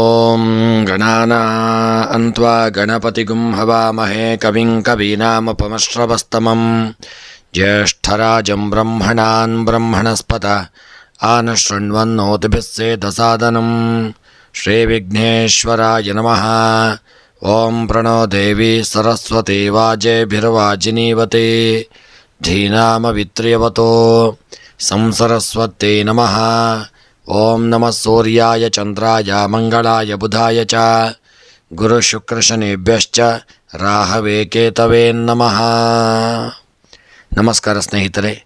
ॐ गणानान्त्वा गणपतिगुं हवामहे कविं कवीनामुपमश्रवस्तमं ज्येष्ठराजं ब्रह्मणान् ब्रह्मणस्पत आनशृण्वन्नोतिभिः सेदसादनं श्रीविघ्नेश्वराय नमः ॐ प्रणो देवी सरस्वती वाजेभिर्वाजिनीवते धीनामवित्र्यवतो संसरस्वत्यै नमः ಓಂ ನಮಃ ಸೂರ್ಯಾಯ ಚಂದ್ರಾಯ ಮಂಗಳಾಯ ಬುಧಾಯ ಚ. ಗುರು ಶುಕ್ರಶನಿಭ್ಯಶ್ಚ ರಾಹವೇ ಕೇತವೇ ನಮಃ. ನಮಸ್ಕಾರ ಸ್ನೇಹಿತರೆ,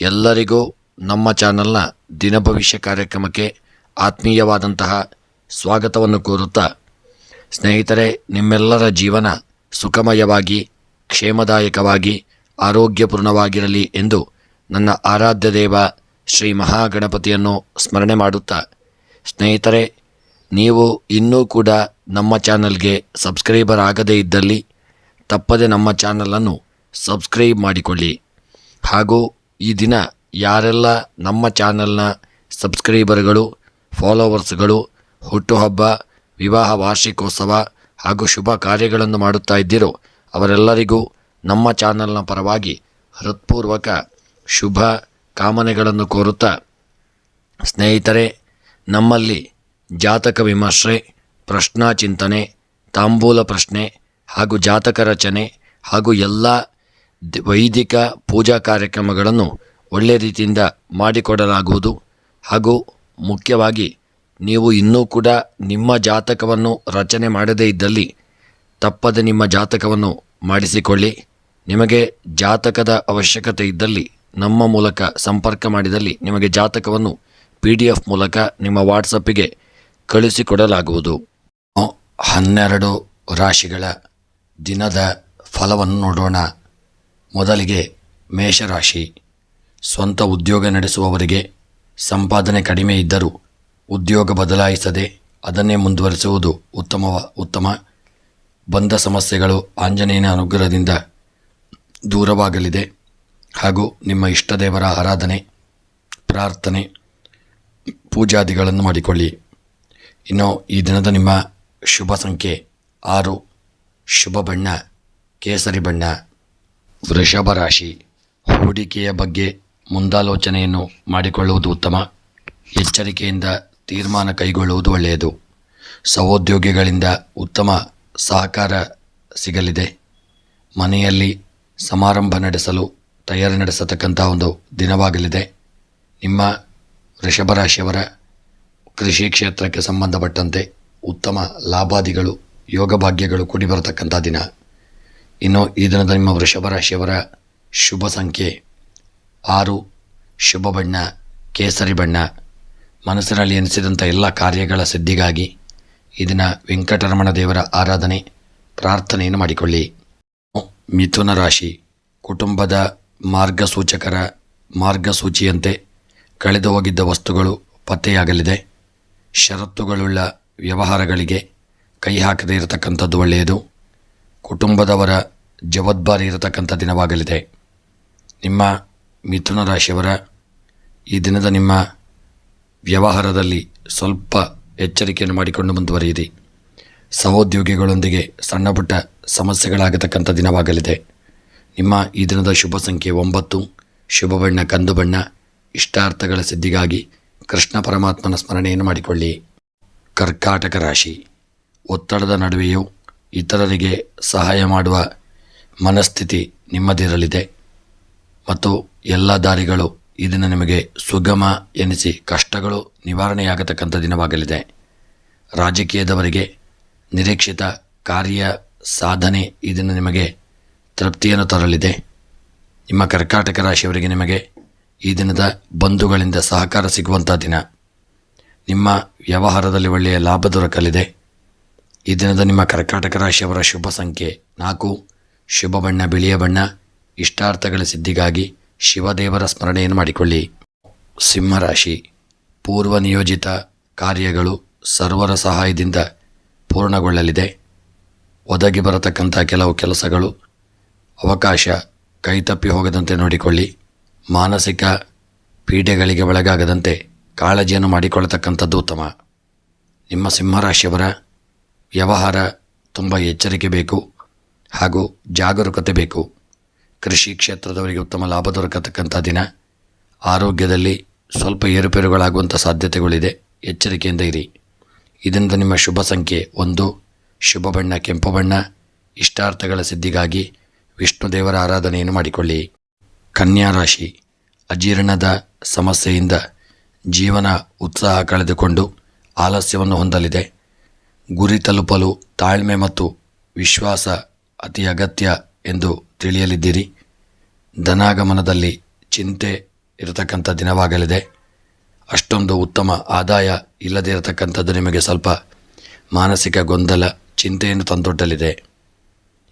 ಎಲ್ಲರಿಗೂ ನಮ್ಮ ಚಾನಲ್ನ ದಿನಭವಿಷ್ಯ ಕಾರ್ಯಕ್ರಮಕ್ಕೆ ಆತ್ಮೀಯವಾದಂತಹ ಸ್ವಾಗತವನ್ನು ಕೋರುತ್ತಾ, ಸ್ನೇಹಿತರೆ, ನಿಮ್ಮೆಲ್ಲರ ಜೀವನ ಸುಖಮಯವಾಗಿ, ಕ್ಷೇಮದಾಯಕವಾಗಿ, ಆರೋಗ್ಯಪೂರ್ಣವಾಗಿರಲಿ ಎಂದು ನನ್ನ ಆರಾಧ್ಯ ದೇವ ಶ್ರೀ ಮಹಾಗಣಪತಿಯನ್ನು ಸ್ಮರಣೆ ಮಾಡುತ್ತಾ, ಸ್ನೇಹಿತರೆ, ನೀವು ಇನ್ನೂ ಕೂಡ ನಮ್ಮ ಚಾನಲ್ಗೆ ಸಬ್ಸ್ಕ್ರೈಬರ್ ಆಗದೇ ಇದ್ದಲ್ಲಿ ತಪ್ಪದೆ ನಮ್ಮ ಚಾನಲನ್ನು ಸಬ್ಸ್ಕ್ರೈಬ್ ಮಾಡಿಕೊಳ್ಳಿ. ಹಾಗೂ ಈ ದಿನ ಯಾರೆಲ್ಲ ನಮ್ಮ ಚಾನಲ್ನ ಸಬ್ಸ್ಕ್ರೈಬರ್ಗಳು, ಫಾಲೋವರ್ಸ್ಗಳು, ಹುಟ್ಟುಹಬ್ಬ, ವಿವಾಹ ವಾರ್ಷಿಕೋತ್ಸವ ಹಾಗೂ ಶುಭ ಕಾರ್ಯಗಳನ್ನು ಮಾಡುತ್ತಾ ಇದ್ದೀರೋ, ಅವರೆಲ್ಲರಿಗೂ ನಮ್ಮ ಚಾನಲ್ನ ಪರವಾಗಿ ಹೃತ್ಪೂರ್ವಕ ಶುಭ ಕಾಮನೆಗಳನ್ನು ಕೋರುತ್ತಾ, ಸ್ನೇಹಿತರೆ, ನಮ್ಮಲ್ಲಿ ಜಾತಕ ವಿಮರ್ಶೆ, ಪ್ರಶ್ನಾ ಚಿಂತನೆ, ತಾಂಬೂಲ ಪ್ರಶ್ನೆ ಹಾಗೂ ಜಾತಕ ರಚನೆ ಹಾಗೂ ಎಲ್ಲ ವೈದಿಕ ಪೂಜಾ ಕಾರ್ಯಕ್ರಮಗಳನ್ನು ಒಳ್ಳೆಯ ರೀತಿಯಿಂದ ಮಾಡಿಕೊಡಲಾಗುವುದು. ಹಾಗೂ ಮುಖ್ಯವಾಗಿ ನೀವು ಇನ್ನೂ ಕೂಡ ನಿಮ್ಮ ಜಾತಕವನ್ನು ರಚನೆ ಮಾಡದೇ ಇದ್ದಲ್ಲಿ ತಪ್ಪದೆ ನಿಮ್ಮ ಜಾತಕವನ್ನು ಮಾಡಿಸಿಕೊಳ್ಳಿ. ನಿಮಗೆ ಜಾತಕದ ಅವಶ್ಯಕತೆ ಇದ್ದಲ್ಲಿ ನಮ್ಮ ಮೂಲಕ ಸಂಪರ್ಕ ಮಾಡಿದಲ್ಲಿ ನಿಮಗೆ ಜಾತಕವನ್ನು ಪಿ ಡಿ ಎಫ್ ಮೂಲಕ ನಿಮ್ಮ ವಾಟ್ಸಪ್ಪಿಗೆ ಕಳುಹಿಸಿಕೊಡಲಾಗುವುದು ಹನ್ನೆರಡು ರಾಶಿಗಳ ದಿನದ ಫಲವನ್ನು ನೋಡೋಣ. ಮೊದಲಿಗೆ ಮೇಷರಾಶಿ. ಸ್ವಂತ ಉದ್ಯೋಗ ನಡೆಸುವವರಿಗೆ ಸಂಪಾದನೆ ಕಡಿಮೆ ಇದ್ದರೂ ಉದ್ಯೋಗ ಬದಲಾಯಿಸದೆ ಅದನ್ನೇ ಮುಂದುವರಿಸುವುದು ಉತ್ತಮ ಉತ್ತಮ. ಬಂದ ಸಮಸ್ಯೆಗಳು ಆಂಜನೇಯನ ಅನುಗ್ರಹದಿಂದ ದೂರವಾಗಲಿದೆ. ಹಾಗೂ ನಿಮ್ಮ ಇಷ್ಟದೇವರ ಆರಾಧನೆ, ಪ್ರಾರ್ಥನೆ, ಪೂಜಾದಿಗಳನ್ನು ಮಾಡಿಕೊಳ್ಳಿ. ಇನ್ನು ಈ ದಿನದ ನಿಮ್ಮ ಶುಭ ಸಂಖ್ಯೆ ಆರು. ಶುಭ ಬಣ್ಣ, ಕೇಸರಿ ಬಣ್ಣ. ವೃಷಭ ರಾಶಿ, ಹೂಡಿಕೆಯ ಬಗ್ಗೆ ಮುಂದಾಲೋಚನೆಯನ್ನು ಮಾಡಿಕೊಳ್ಳುವುದು ಉತ್ತಮ. ಎಚ್ಚರಿಕೆಯಿಂದ ತೀರ್ಮಾನ ಕೈಗೊಳ್ಳುವುದು ಒಳ್ಳೆಯದು. ಸಹೋದ್ಯೋಗಿಗಳಿಂದ ಉತ್ತಮ ಸಹಕಾರ ಸಿಗಲಿದೆ. ಮನೆಯಲ್ಲಿ ಸಮಾರಂಭ ನಡೆಸಲು ತಯಾರಿ ನಡೆಸತಕ್ಕಂಥ ಒಂದು ದಿನವಾಗಲಿದೆ. ನಿಮ್ಮ ವೃಷಭ ರಾಶಿಯವರ ಕೃಷಿ ಕ್ಷೇತ್ರಕ್ಕೆ ಸಂಬಂಧಪಟ್ಟಂತೆ ಉತ್ತಮ ಲಾಭಾದಿಗಳು, ಯೋಗ ಭಾಗ್ಯಗಳು ಕೂಡಿ ಬರತಕ್ಕಂಥ ದಿನ. ಇನ್ನು ಈ ದಿನದ ನಿಮ್ಮ ವೃಷಭ ರಾಶಿಯವರ ಶುಭ ಸಂಖ್ಯೆ ಆರು. ಶುಭ ಬಣ್ಣ, ಕೇಸರಿ ಬಣ್ಣ. ಮನಸ್ಸಿನಲ್ಲಿ ಎನಿಸಿದಂಥ ಎಲ್ಲ ಕಾರ್ಯಗಳ ಸಿದ್ಧಿಗಾಗಿ ಈ ದಿನ ವೆಂಕಟರಮಣ ದೇವರ ಆರಾಧನೆ, ಪ್ರಾರ್ಥನೆಯನ್ನು ಮಾಡಿಕೊಳ್ಳಿ. ಮಿಥುನ ರಾಶಿ, ಕುಟುಂಬದ ಮಾರ್ಗಸೂಚಕರ ಮಾರ್ಗಸೂಚಿಯಂತೆ ಕಳೆದು ಹೋಗಿದ್ದ ವಸ್ತುಗಳು ಪತ್ತೆಯಾಗಲಿದೆ. ಷರತ್ತುಗಳುಳ್ಳ ವ್ಯವಹಾರಗಳಿಗೆ ಕೈ ಹಾಕದೇ ಇರತಕ್ಕಂಥದ್ದು ಒಳ್ಳೆಯದು. ಕುಟುಂಬದವರ ಜವಾಬ್ದಾರಿ ಇರತಕ್ಕಂಥ ದಿನವಾಗಲಿದೆ. ನಿಮ್ಮ ಮಿಥುನ ರಾಶಿಯವರ ಈ ದಿನದ ನಿಮ್ಮ ವ್ಯವಹಾರದಲ್ಲಿ ಸ್ವಲ್ಪ ಎಚ್ಚರಿಕೆಯನ್ನು ಮಾಡಿಕೊಂಡು ಮುಂದುವರಿಯಿರಿ. ಸಹೋದ್ಯೋಗಿಗಳೊಂದಿಗೆ ಸಣ್ಣ ಪುಟ್ಟ ಸಮಸ್ಯೆಗಳಾಗತಕ್ಕಂಥ ದಿನವಾಗಲಿದೆ. ನಿಮ್ಮ ಈ ದಿನದ ಶುಭ ಸಂಖ್ಯೆ ಒಂಬತ್ತು. ಶುಭ ಬಣ್ಣ, ಕಂದು ಬಣ್ಣ. ಇಷ್ಟಾರ್ಥಗಳ ಸಿದ್ಧಿಗಾಗಿ ಕೃಷ್ಣ ಪರಮಾತ್ಮನ ಸ್ಮರಣೆಯನ್ನು ಮಾಡಿಕೊಳ್ಳಿ. ಕರ್ಕಾಟಕ ರಾಶಿ. ಒತ್ತಡದ ನಡುವೆಯೂ ಇತರರಿಗೆ ಸಹಾಯ ಮಾಡುವ ಮನಸ್ಥಿತಿ ನಿಮ್ಮದಿರಲಿದೆ. ಮತ್ತು ಎಲ್ಲ ದಾರಿಗಳು ಈ ನಿಮಗೆ ಸುಗಮ ಎನಿಸಿ ಕಷ್ಟಗಳು ನಿವಾರಣೆಯಾಗತಕ್ಕಂಥ ದಿನವಾಗಲಿದೆ. ರಾಜಕೀಯದವರಿಗೆ ನಿರೀಕ್ಷಿತ ಕಾರ್ಯ ಸಾಧನೆ ಇದನ್ನು ದಿನ ನಿಮಗೆ ತೃಪ್ತಿಯನ್ನು ತರಲಿದೆ. ನಿಮ್ಮ ಕರ್ಕಾಟಕ ರಾಶಿಯವರಿಗೆ ನಿಮಗೆ ಈ ದಿನದ ಬಂಧುಗಳಿಂದ ಸಹಕಾರ ಸಿಗುವಂಥ ದಿನ. ನಿಮ್ಮ ವ್ಯವಹಾರದಲ್ಲಿ ಒಳ್ಳೆಯ ಲಾಭ ದೊರಕಲಿದೆ. ಈ ದಿನದ ನಿಮ್ಮ ಕರ್ಕಾಟಕ ರಾಶಿಯವರ ಶುಭ ಸಂಖ್ಯೆ ನಾಲ್ಕು. ಶುಭ ಬಣ್ಣ, ಬಿಳಿಯ ಬಣ್ಣ, ಇಷ್ಟಾರ್ಥಗಳ ಸಿದ್ಧಿಗಾಗಿ ಶಿವದೇವರ ಸ್ಮರಣೆಯನ್ನು ಮಾಡಿಕೊಳ್ಳಿ. ಸಿಂಹರಾಶಿ ಪೂರ್ವ ನಿಯೋಜಿತ ಕಾರ್ಯಗಳು ಸರ್ವರ ಸಹಾಯದಿಂದ ಪೂರ್ಣಗೊಳ್ಳಲಿದೆ. ಒದಗಿ ಬರತಕ್ಕಂಥ ಕೆಲವು ಕೆಲಸಗಳು ಅವಕಾಶ ಕೈತಪ್ಪಿ ಹೋಗದಂತೆ ನೋಡಿಕೊಳ್ಳಿ. ಮಾನಸಿಕ ಪೀಡೆಗಳಿಗೆ ಒಳಗಾಗದಂತೆ ಕಾಳಜಿಯನ್ನು ಮಾಡಿಕೊಳ್ಳತಕ್ಕಂಥದ್ದು ಉತ್ತಮ. ನಿಮ್ಮ ಸಿಂಹರಾಶಿಯವರ ವ್ಯವಹಾರ ತುಂಬ ಎಚ್ಚರಿಕೆ ಬೇಕು ಹಾಗೂ ಜಾಗರೂಕತೆ ಬೇಕು. ಕೃಷಿ ಕ್ಷೇತ್ರದವರಿಗೆ ಉತ್ತಮ ಲಾಭ ದೊರಕತಕ್ಕಂಥ ದಿನ. ಆರೋಗ್ಯದಲ್ಲಿ ಸ್ವಲ್ಪ ಏರುಪೇರುಗಳಾಗುವಂಥ ಸಾಧ್ಯತೆಗಳಿದೆ. ಎಚ್ಚರಿಕೆಯಿಂದ ಇರಿ. ಇದರಿಂದ ನಿಮ್ಮ ಶುಭ ಸಂಖ್ಯೆ ಒಂದು. ಶುಭ ಬಣ್ಣ, ಕೆಂಪು ಬಣ್ಣ, ಇಷ್ಟಾರ್ಥಗಳ ಸಿದ್ಧಿಗಾಗಿ ವಿಷ್ಣು ದೇವರ ಆರಾಧನೆಯನ್ನು ಮಾಡಿಕೊಳ್ಳಿ. ಕನ್ಯಾ ರಾಶಿ, ಅಜೀರ್ಣದ ಸಮಸ್ಯೆಯಿಂದ ಜೀವನ ಉತ್ಸಾಹ ಕಳೆದುಕೊಂಡು ಆಲಸ್ಯವನ್ನು ಹೊಂದಲಿದೆ. ಗುರಿ ತಲುಪಲು ತಾಳ್ಮೆ ಮತ್ತು ವಿಶ್ವಾಸ ಅತಿ ಅಗತ್ಯ ಎಂದು ತಿಳಿಯಲಿದ್ದೀರಿ. ಧನಾಗಮನದಲ್ಲಿ ಚಿಂತೆ ಇರತಕ್ಕಂಥ ದಿನವಾಗಲಿದೆ. ಅಷ್ಟೊಂದು ಉತ್ತಮ ಆದಾಯ ಇಲ್ಲದೇ ಇರತಕ್ಕಂಥದ್ದು ನಿಮಗೆ ಸ್ವಲ್ಪ ಮಾನಸಿಕ ಗೊಂದಲ, ಚಿಂತೆಯನ್ನು ತಂದೊಡ್ಡಲಿದೆ.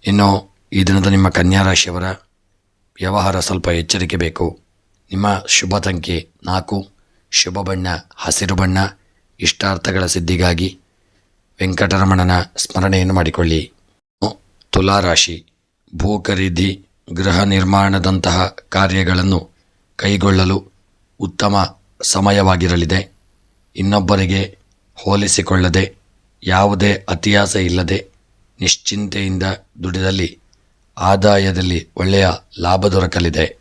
ಇನ್ನು ಈ ದಿನದ ನಿಮ್ಮ ಕನ್ಯಾ ರಾಶಿಯವರ ವ್ಯವಹಾರ ಸ್ವಲ್ಪ ಎಚ್ಚರಿಕೆ ಬೇಕು. ನಿಮ್ಮ ಶುಭ ಸಂಖ್ಯೆ ನಾಲ್ಕು. ಶುಭ ಬಣ್ಣ, ಹಸಿರು ಬಣ್ಣ, ಇಷ್ಟಾರ್ಥಗಳ ಸಿದ್ಧಿಗಾಗಿ ವೆಂಕಟರಮಣನ ಸ್ಮರಣೆಯನ್ನು ಮಾಡಿಕೊಳ್ಳಿ. ತುಲಾ ರಾಶಿ ಭೂ ಖರೀದಿ, ಗೃಹ ನಿರ್ಮಾಣದಂತಹ ಕಾರ್ಯಗಳನ್ನು ಕೈಗೊಳ್ಳಲು ಉತ್ತಮ ಸಮಯವಾಗಿರಲಿದೆ. ಇನ್ನೊಬ್ಬರಿಗೆ ಹೋಲಿಸಿಕೊಳ್ಳದೆ ಯಾವುದೇ ಅತಿಯಾಸ ಇಲ್ಲದೆ ನಿಶ್ಚಿಂತೆಯಿಂದ ದುಡಿದಲ್ಲಿ ಆದಾಯದಲ್ಲಿ ಒಳ್ಳೆಯ ಲಾಭ ದೊರಕಲಿದೆ.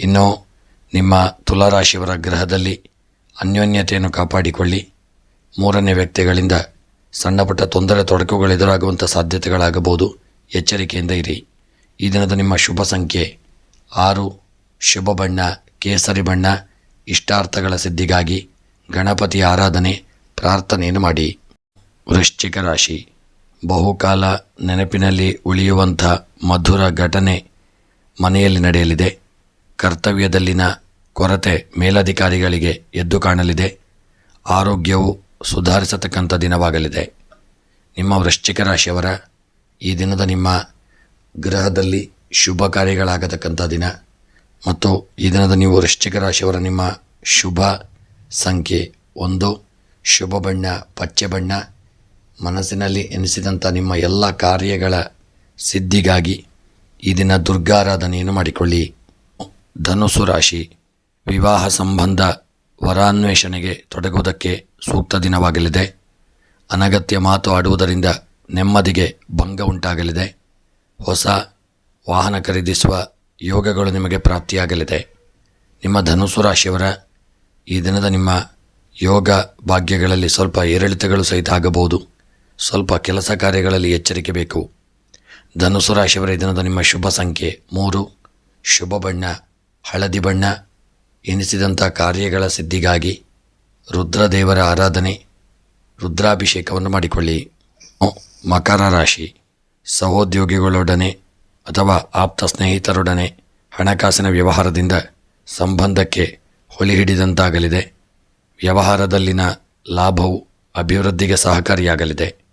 ಇನ್ನು ನಿಮ್ಮ ತುಲಾರಾಶಿಯವರ ಗ್ರಹದಲ್ಲಿ ಅನ್ಯೋನ್ಯತೆಯನ್ನು ಕಾಪಾಡಿಕೊಳ್ಳಿ. ಮೂರನೇ ವ್ಯಕ್ತಿಗಳಿಂದ ಸಣ್ಣಪುಟ್ಟ ತೊಂದರೆ ತೊಡಕುಗಳು ಎದುರಾಗುವಂಥ ಸಾಧ್ಯತೆಗಳಾಗಬಹುದು. ಎಚ್ಚರಿಕೆಯಿಂದ ಇರಿ. ಈ ದಿನದ ನಿಮ್ಮ ಶುಭ ಸಂಖ್ಯೆ ಆರು, ಶುಭ ಬಣ್ಣ, ಕೇಸರಿ ಬಣ್ಣ, ಇಷ್ಟಾರ್ಥಗಳ ಸಿದ್ಧಿಗಾಗಿ ಗಣಪತಿ ಆರಾಧನೆ, ಪ್ರಾರ್ಥನೆಯನ್ನು ಮಾಡಿ. ವೃಶ್ಚಿಕ ರಾಶಿ. ಬಹುಕಾಲ ನೆನಪಿನಲ್ಲಿ ಉಳಿಯುವಂಥ ಮಧುರ ಘಟನೆ ಮನೆಯಲ್ಲಿ ನಡೆಯಲಿದೆ. ಕರ್ತವ್ಯದಲ್ಲಿನ ಕೊರತೆ ಮೇಲಧಿಕಾರಿಗಳಿಗೆ ಎದ್ದು ಕಾಣಲಿದೆ. ಆರೋಗ್ಯವು ಸುಧಾರಿಸತಕ್ಕಂಥ ದಿನವಾಗಲಿದೆ. ನಿಮ್ಮ ವೃಶ್ಚಿಕ ರಾಶಿಯವರ, ಈ ದಿನದ ನಿಮ್ಮ ಗ್ರಹದಲ್ಲಿ ಶುಭ ಕಾರ್ಯಗಳಾಗತಕ್ಕಂಥ ದಿನ ಮತ್ತು ಈ ದಿನದ ನೀವು ವೃಶ್ಚಿಕ ರಾಶಿಯವರ ನಿಮ್ಮ ಶುಭ ಸಂಖ್ಯೆ ಒಂದು. ಶುಭ ಬಣ್ಣ, ಪಚ್ಚೆ ಬಣ್ಣ ಮನಸ್ಸಿನಲ್ಲಿ ಎನಿಸಿದಂಥ ನಿಮ್ಮ ಎಲ್ಲ ಕಾರ್ಯಗಳ ಸಿದ್ಧಿಗಾಗಿ ಈ ದಿನ ದುರ್ಗಾರಾಧನೆಯನ್ನು ಮಾಡಿಕೊಳ್ಳಿ. ಧನುಸು ರಾಶಿ, ವಿವಾಹ ಸಂಬಂಧ ವರಾನ್ವೇಷಣೆಗೆ ತೊಡಗುವುದಕ್ಕೆ ಸೂಕ್ತ ದಿನವಾಗಲಿದೆ. ಅನಗತ್ಯ ಮಾತು ಆಡುವುದರಿಂದ ನೆಮ್ಮದಿಗೆ ಭಂಗ ಉಂಟಾಗಲಿದೆ. ಹೊಸ ವಾಹನ ಖರೀದಿಸುವ ಯೋಗಗಳು ನಿಮಗೆ ಪ್ರಾಪ್ತಿಯಾಗಲಿದೆ. ನಿಮ್ಮ ಧನುಸು ರಾಶಿಯವರ, ಈ ದಿನದ ನಿಮ್ಮ ಯೋಗ ಭಾಗ್ಯಗಳಲ್ಲಿ ಸ್ವಲ್ಪ ಏರಿಳಿತಗಳು ಸಹಿತ ಆಗಬಹುದು. ಸ್ವಲ್ಪ ಕೆಲಸ ಕಾರ್ಯಗಳಲ್ಲಿ ಎಚ್ಚರಿಕೆ ಬೇಕು. ಧನುಸು ರಾಶಿಯವರ ದಿನದ ನಿಮ್ಮ ಶುಭ ಸಂಖ್ಯೆ ಮೂರು. ಶುಭ ಬಣ್ಣ, ಹಳದಿ ಬಣ್ಣ, ಎನಿಸಿದಂಥ ಕಾರ್ಯಗಳ ಸಿದ್ಧಿಗಾಗಿ ರುದ್ರದೇವರ ಆರಾಧನೆ, ರುದ್ರಾಭಿಷೇಕವನ್ನು ಮಾಡಿಕೊಳ್ಳಿ. ಮಕರ ರಾಶಿ, ಸಹೋದ್ಯೋಗಿಗಳೊಡನೆ ಅಥವಾ ಆಪ್ತ ಸ್ನೇಹಿತರೊಡನೆ ಹಣಕಾಸಿನ ವ್ಯವಹಾರದಿಂದ ಸಂಬಂಧಕ್ಕೆ ಹೊಲಿ ಹಿಡಿದಂತಾಗಲಿದೆ. ವ್ಯವಹಾರದಲ್ಲಿನ ಲಾಭವು ಅಭಿವೃದ್ಧಿಗೆ ಸಹಕಾರಿಯಾಗಲಿದೆ.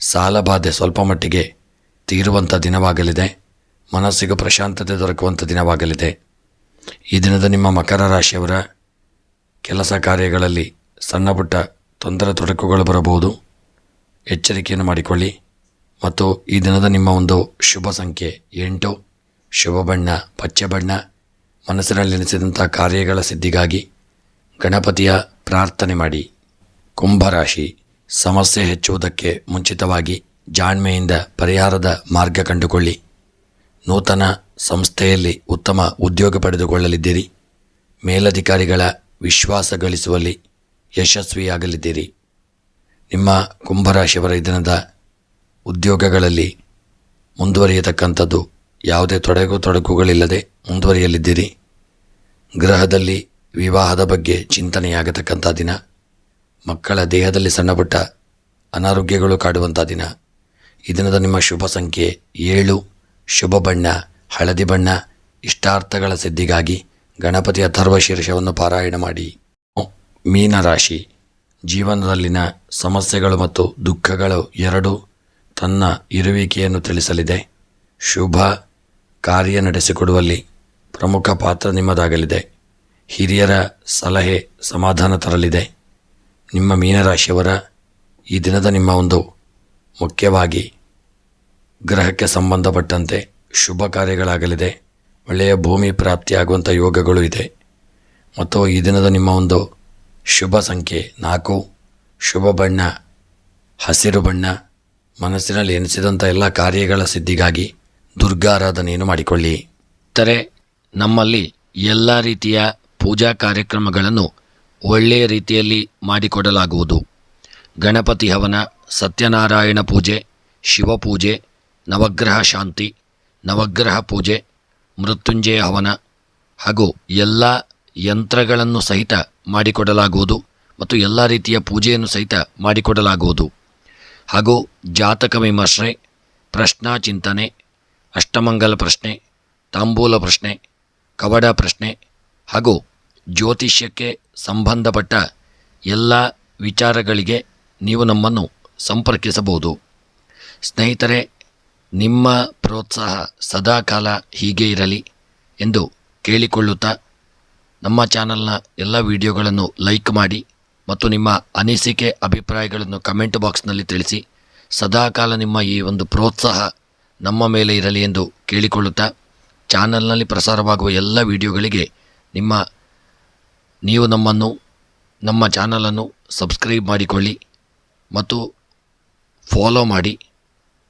ಸಾಲಬಾಧೆ ಸ್ವಲ್ಪ ಮಟ್ಟಿಗೆ ತೀರುವಂಥ ದಿನವಾಗಲಿದೆ. ಮನಸ್ಸಿಗೂ ಪ್ರಶಾಂತತೆ ದೊರಕುವಂಥ ದಿನವಾಗಲಿದೆ. ಈ ದಿನದ ನಿಮ್ಮ ಮಕರ ರಾಶಿಯವರ ಕೆಲಸ ಕಾರ್ಯಗಳಲ್ಲಿ ಸಣ್ಣ ಪುಟ್ಟ ತೊಂದರೆ ತೊಡಕುಗಳು ಬರಬಹುದು. ಎಚ್ಚರಿಕೆಯನ್ನು ಮಾಡಿಕೊಳ್ಳಿ. ಮತ್ತು ಈ ದಿನದ ನಿಮ್ಮ ಒಂದು ಶುಭ ಸಂಖ್ಯೆ ಎಂಟು. ಶುಭ ಬಣ್ಣ, ಪಚ್ಚೆ ಬಣ್ಣ, ಮನಸ್ಸಿನಲ್ಲಿ ನೆನೆಸಿದಂಥ ಕಾರ್ಯಗಳ ಸಿದ್ಧಿಗಾಗಿ ಗಣಪತಿಯ ಪ್ರಾರ್ಥನೆ ಮಾಡಿ. ಕುಂಭರಾಶಿ ಸಮಸ್ಯೆ ಹೆಚ್ಚುವುದಕ್ಕೆ ಮುಂಚಿತವಾಗಿ ಜಾಣ್ಮೆಯಿಂದ ಪರಿಹಾರದ ಮಾರ್ಗ ಕಂಡುಕೊಳ್ಳಿ. ನೂತನ ಸಂಸ್ಥೆಯಲ್ಲಿ ಉತ್ತಮ ಉದ್ಯೋಗ ಪಡೆದುಕೊಳ್ಳಲಿದ್ದೀರಿ. ಮೇಲಧಿಕಾರಿಗಳ ವಿಶ್ವಾಸ ಗಳಿಸುವಲ್ಲಿ ಯಶಸ್ವಿಯಾಗಲಿದ್ದೀರಿ. ನಿಮ್ಮ ಕುಂಭರಾಶಿಯವರ ಈ ದಿನದ ಉದ್ಯೋಗಗಳಲ್ಲಿ ಮುಂದುವರಿಯತಕ್ಕಂಥದ್ದು ಯಾವುದೇ ತೊಡಕು ತೊಡಕುಗಳಿಲ್ಲದೆ ಮುಂದುವರಿಯಲಿದ್ದೀರಿ. ಗೃಹದಲ್ಲಿ ವಿವಾಹದ ಬಗ್ಗೆ ಚಿಂತನೆಯಾಗತಕ್ಕಂಥ ದಿನ. ಮಕ್ಕಳ ದೇಹದಲ್ಲಿ ಸಣ್ಣಪುಟ್ಟ ಅನಾರೋಗ್ಯಗಳು ಕಾಡುವಂಥ ದಿನ. ಈ ದಿನದ ನಿಮ್ಮ ಶುಭ ಸಂಖ್ಯೆ ಏಳು. ಶುಭ ಬಣ್ಣ, ಹಳದಿ ಬಣ್ಣ, ಇಷ್ಟಾರ್ಥಗಳ ಸಿದ್ಧಿಗಾಗಿ ಗಣಪತಿ ಅಥರ್ವ ಶೀರ್ಷವನ್ನು ಪಾರಾಯಣ ಮಾಡಿ. ಮೀನರಾಶಿ ಜೀವನದಲ್ಲಿನ ಸಮಸ್ಯೆಗಳು ಮತ್ತು ದುಃಖಗಳು ಎರಡೂ ತನ್ನ ಇರುವಿಕೆಯನ್ನು ತಿಳಿಸಲಿದೆ. ಶುಭ ಕಾರ್ಯ ನಡೆಸಿಕೊಡುವಲ್ಲಿ ಪ್ರಮುಖ ಪಾತ್ರ ನಿಮ್ಮದಾಗಲಿದೆ. ಹಿರಿಯರ ಸಲಹೆ ಸಮಾಧಾನ ತರಲಿದೆ. ನಿಮ್ಮ ಮೀನರಾಶಿಯವರ ಈ ದಿನದ ನಿಮ್ಮ ಒಂದು ಮುಖ್ಯವಾಗಿ ಗ್ರಹಕ್ಕೆ ಸಂಬಂಧಪಟ್ಟಂತೆ ಶುಭ ಕಾರ್ಯಗಳಾಗಲಿದೆ. ಒಳ್ಳೆಯ ಭೂಮಿ ಪ್ರಾಪ್ತಿಯಾಗುವಂಥ ಯೋಗಗಳು ಇದೆ. ಮತ್ತು ಈ ದಿನದ ನಿಮ್ಮ ಒಂದು ಶುಭ ಸಂಖ್ಯೆ ನಾಲ್ಕು. ಶುಭ ಬಣ್ಣ, ಹಸಿರು ಬಣ್ಣ, ಮನಸ್ಸಿನಲ್ಲಿ ಎನಿಸಿದಂಥ ಎಲ್ಲ ಕಾರ್ಯಗಳ ಸಿದ್ಧಿಗಾಗಿ ದುರ್ಗಾರಾಧನೆಯನ್ನು ಮಾಡಿಕೊಳ್ಳಿ. ಇತರೆ ನಮ್ಮಲ್ಲಿ ಎಲ್ಲ ರೀತಿಯ ಪೂಜಾ ಕಾರ್ಯಕ್ರಮಗಳನ್ನು ಒಳ್ಳೆಯ ರೀತಿಯಲ್ಲಿ ಮಾಡಿಕೊಡಲಾಗುವುದು. ಗಣಪತಿ ಹವನ, ಸತ್ಯನಾರಾಯಣ ಪೂಜೆ ಶಿವಪೂಜೆ ನವಗ್ರಹ ಶಾಂತಿ, ನವಗ್ರಹ ಪೂಜೆ, ಮೃತ್ಯುಂಜಯ ಹವನ ಹಾಗೂ ಎಲ್ಲ ಯಂತ್ರಗಳನ್ನು ಸಹಿತ ಮಾಡಿಕೊಡಲಾಗುವುದು ಮತ್ತು ಎಲ್ಲ ರೀತಿಯ ಪೂಜೆಯನ್ನು ಸಹಿತ ಮಾಡಿಕೊಡಲಾಗುವುದು. ಹಾಗೂ ಜಾತಕ ವಿಮರ್ಶೆ, ಪ್ರಶ್ನಾ ಚಿಂತನೆ, ಅಷ್ಟಮಂಗಲ ಪ್ರಶ್ನೆ, ತಾಂಬೂಲ ಪ್ರಶ್ನೆ, ಕವಡ ಪ್ರಶ್ನೆ ಹಾಗೂ ಜ್ಯೋತಿಷ್ಯಕ್ಕೆ ಸಂಬಂಧಪಟ್ಟ ಎಲ್ಲ ವಿಚಾರಗಳಿಗೆ ನೀವು ನಮ್ಮನ್ನು ಸಂಪರ್ಕಿಸಬಹುದು. ಸ್ನೇಹಿತರೆ, ನಿಮ್ಮ ಪ್ರೋತ್ಸಾಹ ಸದಾಕಾಲ ಹೀಗೆ ಇರಲಿ ಎಂದು ಕೇಳಿಕೊಳ್ಳುತ್ತಾ ನಮ್ಮ ಚಾನಲ್ನ ಎಲ್ಲ ವಿಡಿಯೋಗಳನ್ನು ಲೈಕ್ ಮಾಡಿ ಮತ್ತು ನಿಮ್ಮ ಅನಿಸಿಕೆ, ಅಭಿಪ್ರಾಯಗಳನ್ನು ಕಮೆಂಟ್ ಬಾಕ್ಸ್ನಲ್ಲಿ ತಿಳಿಸಿ. ಸದಾಕಾಲ ನಿಮ್ಮ ಈ ಒಂದು ಪ್ರೋತ್ಸಾಹ ನಮ್ಮ ಮೇಲೆ ಇರಲಿ ಎಂದು ಕೇಳಿಕೊಳ್ಳುತ್ತಾ ಚಾನಲ್ನಲ್ಲಿ ಪ್ರಸಾರವಾಗುವ ಎಲ್ಲ ವಿಡಿಯೋಗಳಿಗೆ ನಿಮ್ಮ ನೀವು ನಮ್ಮನ್ನು, ನಮ್ಮ ಚಾನಲನ್ನು ಸಬ್ಸ್ಕ್ರೈಬ್ ಮಾಡಿಕೊಳ್ಳಿ ಮತ್ತು ಫಾಲೋ ಮಾಡಿ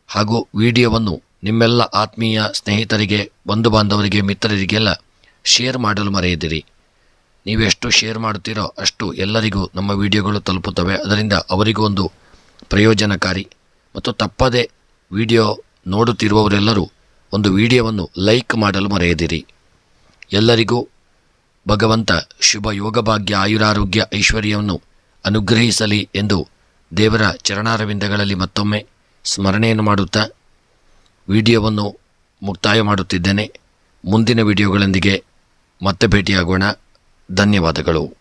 ಹಾಗೂ ವಿಡಿಯೋವನ್ನು ನಿಮ್ಮೆಲ್ಲ ಆತ್ಮೀಯ ಸ್ನೇಹಿತರಿಗೆ, ಬಂಧು ಬಾಂಧವರಿಗೆ, ಮಿತ್ರರಿಗೆಲ್ಲ ಶೇರ್ ಮಾಡಲು ಮರೆಯದಿರಿ. ನೀವೆಷ್ಟು ಶೇರ್ ಮಾಡುತ್ತೀರೋ ಅಷ್ಟು ಎಲ್ಲರಿಗೂ ನಮ್ಮ ವಿಡಿಯೋಗಳು ತಲುಪುತ್ತವೆ. ಅದರಿಂದ ಅವರಿಗೂ ಒಂದು ಪ್ರಯೋಜನಕಾರಿ ಮತ್ತು ತಪ್ಪದೆ ವಿಡಿಯೋ ನೋಡುತ್ತಿರುವವರೆಲ್ಲರೂ ಒಂದು ವಿಡಿಯೋವನ್ನು ಲೈಕ್ ಮಾಡಲು ಮರೆಯದಿರಿ. ಎಲ್ಲರಿಗೂ ಭಗವಂತ ಶುಭ ಯೋಗಭಾಗ್ಯ ಆಯುರಾರೋಗ್ಯ ಐಶ್ವರ್ಯವನ್ನು ಅನುಗ್ರಹಿಸಲಿ ಎಂದು ದೇವರ ಚರಣಾರವಿಂದಗಳಲ್ಲಿ ಮತ್ತೊಮ್ಮೆ ಸ್ಮರಣೆಯನ್ನು ಮಾಡುತ್ತಾ ವಿಡಿಯೋವನ್ನು ಮುಕ್ತಾಯ ಮಾಡುತ್ತಿದ್ದೇನೆ. ಮುಂದಿನ ವಿಡಿಯೋಗಳೊಂದಿಗೆ ಮತ್ತೆ ಭೇಟಿಯಾಗೋಣ. ಧನ್ಯವಾದಗಳು.